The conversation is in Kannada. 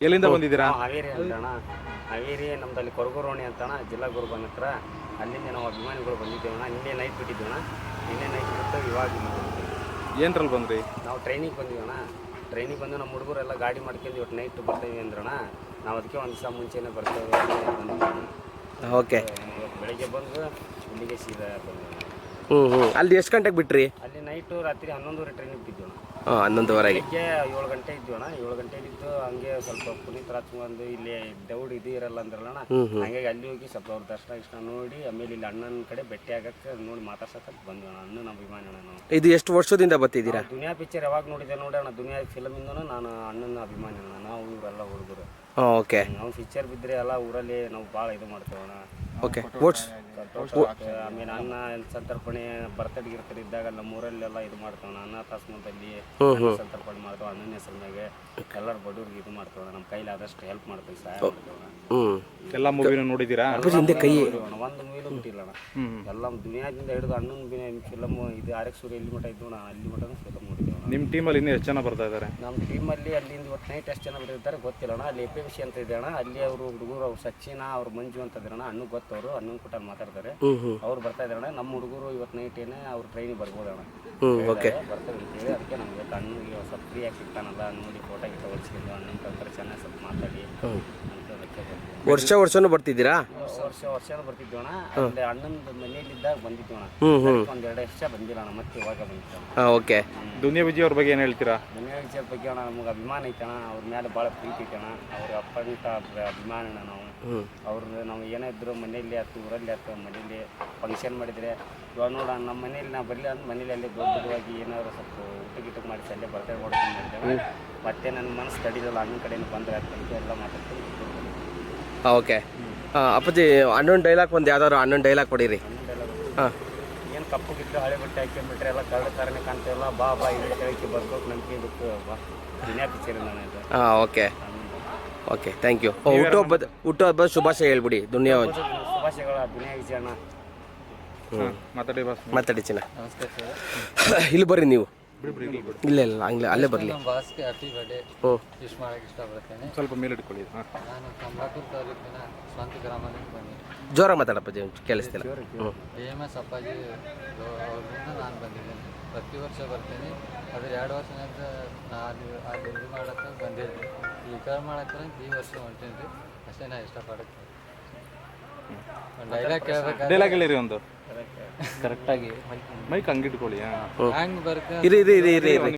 ಎಲ್ಲಿಂದ ಬಂದಿದ್ದೀರಾ? ನಾವು ಹಾವೇರಿ ಅಲ್ಲಣ್ಣ ಅಣ್ಣ. ಹಾವೇರಿ ನಮ್ದಲ್ಲಿ ಕೊರಗುರೋಣಿ ಅಂತಣ್ಣ ಜಿಲ್ಲಾ ಗುರುಬನ್ ಹತ್ರ. ಅಲ್ಲಿಂದ ನಾವು ಅಭಿಮಾನಿಗಳು ಬಂದಿದ್ದೇವಣ್ಣ ನಿನ್ನೆ ನೈಟ್ ಬಿಟ್ಟಿದ್ದೇವಣ್ಣ ನಿನ್ನೆ ನೈಟ್ ಬಿಟ್ಟು ಇವಾಗ. ಏನ್ರಲ್ಲಿ ಬಂದ್ರಿ? ನಾವು ಟ್ರೈನಿಗೆ ಬಂದಿವಣ್ಣ ಟ್ರೈನಿಗೆ ಬಂದು ನಮ್ಮ ಹುಡುಗರೆಲ್ಲ ಗಾಡಿ ಮಾಡ್ಕೊಂಡು ಇವತ್ತು ನೈಟ್ ಬರ್ತೀವಿ ಅಂದ್ರಣ್ಣ. ನಾವು ಅದಕ್ಕೆ ಒಂದು ದಿವಸ ಮುಂಚೆನೇ ಬರ್ತೇವೆ ಓಕೆ. ಬೆಳಗ್ಗೆ ಬಂದು ಇಲ್ಲಿಗೆ ಸೀದಾ ಬಂದ ಹ್ಞೂ ಹ್ಞೂ ಅಲ್ಲಿ ಎಷ್ಟು ಗಂಟೆಗೆ ಬಿಟ್ರಿ? ಅಲ್ಲಿ ನೈಟು ರಾತ್ರಿ ಹನ್ನೊಂದುವರೆ ಟ್ರೈನಿಗೆ ಅಣ್ಣ. ಹಾಂ ಹನ್ನೊಂದುವರೆಗೆ. ಬೆಳಿಗ್ಗೆ ಏಳು ಗಂಟೆ ಇದ್ವಿ ಅಣ್ಣ ಏಳು ಗಂಟೆಲಿದ್ದು ಹಂಗೆ ಸ್ವಲ್ಪ ಪುನೀತ್ ರಾಜ್ಕುಮಾರ್ದು ಇಲ್ಲಿ ದೌಡ್ ಇದು ಇರಲ್ಲ ಅಂದ್ರಲ್ಲ. ಹಂಗಾಗಿ ಅಲ್ಲಿ ಹೋಗಿ ಸ್ವಲ್ಪ ಅವ್ರ ದರ್ಶನ ಇಷ್ಟ ನೋಡಿ ಆಮೇಲೆ ಇಲ್ಲಿ ಅಣ್ಣನ ಕಡೆ ಭೇಟಿ ಆಗಕ್ಕೆ ನೋಡಿ ಮಾತಾಡ್ಸಕ್ಕೆ ಬಂದ್ವಿ ಅಣ್ಣ ನಮ್ಮ ಅಭಿಮಾನಿ ಅಣ್ಣ ನಾವು ಇದು ಎಷ್ಟು ವರ್ಷದಿಂದ ಬರ್ತಿದ್ದೀರಾ? ದುನಿಯಾ ಪಿಕ್ಚರ್ ಯಾವಾಗ ನೋಡಿದೆ ನೋಡಿ ಅಣ್ಣ ದುನಿಯಾ ಫಿಲಮಿಂದನೂ ನಾನು ಅಣ್ಣನ ಅಭಿಮಾನಿ ಅಣ್ಣ ನಾವು ಇವರೆಲ್ಲ ಹುಡುಗರು. ಓಕೆ. ನಾವು ಪಿಕ್ಚರ್ ಬಿದ್ದರೆ ಎಲ್ಲ ಊರಲ್ಲಿ ನಾವು ಭಾಳ ಇದು ಮಾಡ್ತೇವೆ ಅಣ್ಣ ಓಕೆ ಓಟ್ಸ್. ಆಮೇಲೆ ಅನ್ನ ಸಂತರ್ಪಣೆ ಬರ್ತಡೇ ಗಿರ್ತಡೆ ಇದ್ದಾಗ ನಮ್ಮ ಊರಲ್ಲೆಲ್ಲ ಇದು ಮಾಡ್ತಾವ. ಅನಾಥಾಶ್ರಮದಲ್ಲಿ ಸಂತರ್ಪಣೆ ಮಾಡ್ತಾವ. ಅಣ್ಣನ ಹೆಸರಿನಾಗೆ ಎಲ್ಲರ ಬಡವ್ರಿಗೆ ಇದು ಮಾಡ್ತಾವ. ನಮ್ಮ ಕೈಲಿ ಆದಷ್ಟು ಹೆಲ್ಪ್ ಮಾಡ್ತೀವಿ ಸಹಾಯ ಮಾಡ್ತೇವೆ ಎಲ್ಲ ಮೂವಿನೂ ನೋಡಿದ್ದೀರಾ ಹಿಂದೆ ಕೈ ಒಂದು ಮೂವಿಲು ಬಿಟ್ಟಿಲ್ಲ ಅಣ್ಣ. ಎಲ್ಲ ದುನಿಯಾದಿಂದ ಹಿಡಿದು ಅಣ್ಣನ ಫಿಲಮ್ ಇದು ಆರ್ ಎಕ್ಸ್ ಎಲ್ಲಿ ಮಟ್ಟ ಇದ್ದು ಅಣ್ಣ ಅಲ್ಲಿ ಮಟನೂ ಫಿಲಮ್ ನೋಡಿದ್ದೇವೆ ನಿಮ್ಮ ಟೀಮಲ್ಲಿ ಇನ್ನೂ ಎಷ್ಟು ಜನ ಬರ್ತಾ ಇದ್ದಾರೆ? ನಮ್ಮ ಟೀಮಲ್ಲಿ ಅಲ್ಲಿಂದ ಇವತ್ತು ನೈಟ್ ಎಷ್ಟು ಜನ ಬಂದಿರ್ತಾರೆ ಗೊತ್ತಿಲ್ಲ ಅಣ್ಣ. ಅಲ್ಲಿ ಎ ಪಿ ಅಂತ ಇದೆ ಅಣ್ಣ. ಅಲ್ಲಿ ಅವರು ಹುಡುಗರು ಅವ್ರು ಸಚಿನ ಅವ್ರು ಮಂಜು ಅಂತ ಇದ್ರಣ್ಣ ಅಣ್ಣ. ಗೊತ್ತವರು ಅಣ್ಣನ ಕೂಟ ಮಾತಾಡ್ತಾರೆ ಹ್ಞೂ ಅವ್ರು ಬರ್ತಾ ಅಣ್ಣ. ನಮ್ಮ ಹುಡುಗರು ಇವತ್ತು ನೈಟ್ ಏನೇ ಅವ್ರ ಟ್ರೈನಿಗೆ ಬರ್ಬೋದು ಅಣ್ಣ. ಓಕೆ ಬರ್ತಾರೆ ಅಂತೇಳಿ ಅದಕ್ಕೆ ನಮ್ಗೆ ಇವತ್ತು ಸ್ವಲ್ಪ ಫ್ರೀ ಆಗಿ ಸಿಗ್ತಾನಲ್ಲ ನೋಡಿ ಫೋಟೋ ಗಿಟ್ಟ ಹೊಡ್ಸ್ಕೊಂಡು ಅಣ್ಣನ ಕಲ್ತರ ಚೆನ್ನಾಗಿ ಸ್ವಲ್ಪ ಮಾತಾಡಿ ಅಂತ ವರ್ಷ ವರ್ಷನೂ ಬರ್ತಿದ್ದೀರಾ? ವರ್ಷ ವರ್ಷ ವರ್ಷನೂ ಬರ್ತಿದ್ದೋಣ ಅಣ್ಣ ಅಲ್ಲಿ ಅಣ್ಣನ ಮನೆಯಲ್ಲಿದ್ದಾಗ ಬಂದಿದ್ವಿ ಅಣ್ಣ ಹ್ಞೂ ಹ್ಞೂ ಒಂದು ಎರಡು ವರ್ಷ ಬಂದಿಲ್ಲ ಅಣ್ಣ ಮತ್ತೆ ಇವಾಗ ಬಂದಿದ್ವಿ ಹಾಂ ಓಕೆ. ದುನಿಯಾ ವಿಜಯ್ ಅವ್ರ ಬಗ್ಗೆ ಏನು ಹೇಳ್ತೀರಾ? ದುನಿಯಾ ವಿಚಾರ ಬಗ್ಗೆ ಅಣ್ಣ ನಮಗೆ ಅಭಿಮಾನ ಐತಣ ಅಣ್ಣ ಅವ್ರ ಮೇಲೆ ಭಾಳ ಪ್ರೀತಿ ಐತಣ ಅಣ್ಣ ಅವ್ರ ಅಪ್ಪಂತ ಅಭಿಮಾನ ಅಣ್ಣ ನಾವು. ಅವ್ರ ನಾವು ಏನೇ ಇದ್ರು ಮನೆಯಲ್ಲಿ ಆಯ್ತು ಊರಲ್ಲಿ ಆಯ್ತು ಮನೆಯಲ್ಲಿ ಫಂಕ್ಷನ್ ಮಾಡಿದರೆ ಇವಾಗ ನೋಡ ನಮ್ಮ ಮನೇಲಿ ನಾವು ಬರ್ಲಿ ಅಂದ್ರೆ ಮನೇಲಿ ಅಲ್ಲಿ ದೊಡ್ಡ ದೊಡ್ಡವಾಗಿ ಏನಾದ್ರು ಸ್ವಲ್ಪ ಊಟ ಗಿಟಕ್ ಮಾಡಿ ಅಲ್ಲೇ ಬರ್ತಾ ಹೊಡ್ತೀನಿ ಮಾಡಿದ್ದೇವೆ ಮತ್ತೆ ನನ್ನ ಮನಸ್ಸು ತಡಿದಲ್ಲ ಅಣ್ಣನ ಕಡೆಯಿಂದ ಬಂದರೆ ಅಂತ ಎಲ್ಲ ಮಾತಾಡ್ತೀನಿ ಓಕೆ. ಹಾಂ ಅಪ್ಪಾಜಿ ಹನ್ನೊಂದು ಡೈಲಾಗ್ ಒಂದು ಯಾವ್ದಾದ್ರು ಹನ್ನೊಂದು ಡೈಲಾಗ್ ಕೊಡಿರಿ. ಹಾಂ. ಏನು ಕಪ್ಪು ಗಿಟ್ಟು ಹಳೆ ಬಟ್ಟೆ ಹಾಕೊಂಡ್ಬಿಟ್ರೆ ಎಲ್ಲ ಕರಡ ಥರನೇ ಕಾಣ್ತಿಲ್ಲ ಬಾ ಬಾ ಇಲ್ಲಿ ಕೇಳಕ್ಕೆ ಬರ್ಬೇಕು ನಂಬಿಕೆ ಇದಕ್ಕೆ ಬಾ ದಿನ ಪಿಕ್ಚರ್ ನಾನು ಹಾಂ ಓಕೆ. ಓಕೆ ಥ್ಯಾಂಕ್ ಯು ಹುಟ್ಟುಹಬ್ಬದ ಹುಟ್ಟುಹಬ್ಬದ ಶುಭಾಶಯ ಹೇಳ್ಬಿಡಿ ದುನಿಯಾ ಶುಭಾಶಯಗಳ ದುನಿಯಾ ವಿಜಯಣ್ಣ ಮಾತಾಡಿ ಬಾಸ್. ಮಾತಾಡಿ ಚಿನ್ನ. ನಮಸ್ತೆ ಸರ್. ಇಲ್ಲಿ ಬರ್ರಿ ನೀವು. ಇಲ್ಲಿ ಬಿಡಿ. ಇಲ್ಲ ಇಲ್ಲ ಹಂಗ್ಲೆ ಅಲ್ಲೇ ಬರಲಿ. ಬಾಸ್ಗೆ ಹ್ಯಾಪಿ ಬರ್ಡೇ ಹ್ಞೂ ವಿಶ್ ಮಾಡಕ್ಕೆ ಇಷ್ಟಪಡ್ತೇನೆ. ಸ್ವಲ್ಪ ಮೇಲೆ ಇಟ್ಕೊಳ್ಳಿ ಹಾಂ. ನಾನು ಕಂಬಾಪುರ ತಾಲೂಕಿನ ಸ್ವಂತ ಗ್ರಾಮದಿಂದ ಬಂದಿದ್ದೀನಿ. ಮಾತಾಡಪ್ಪ ಮಾತಾಡಪ್ಪಾಜಿ ಕೇಳಿಸ್ತಿಲ್ಲ. ಹ್ಞೂ ಎ ಎಂ ಎಸ್ ಅಪ್ಪಾಜಿ ಅವ್ರಿಂದ ನಾನು ಬಂದಿದ್ದೇನೆ. ಪ್ರತಿ ವರ್ಷ ಬರ್ತೇನೆ. ಅದ್ರ ಎರಡು ವರ್ಷ ನಂತರ ನಾನು ಅಲ್ಲಿ ಅಲ್ಲಿ ಇದು ಮಾಡಕ್ಕೆ ಬಂದಿದ್ದೆ ಈ ಕರ ಮಾಡಕ್ಕೆ ಈ ವರ್ಷ ಹೊಂಟೀನಿ ರೀ ಅಷ್ಟೇ ನಾ ಇಷ್ಟಪಡುತ್ತೆ ಒಂದು ಡೈಲಾಗ್ ಕೇಳಬೇಕು ಡೈಲಾಗ್ ಹೇಳಿರಿ ಒಂದು. ಕರೆಕ್ಟಾಗಿ ಮೈಕ್ ಹಂಗಿಟ್ಕೊಳ್ಳಿ ಹಾಂ ಹ್ಯಾಂಗ್ ಬರುತ್ತೆ ಇರಿ ಇರಿ ಇರಿ ಇರಿ ಇರಿ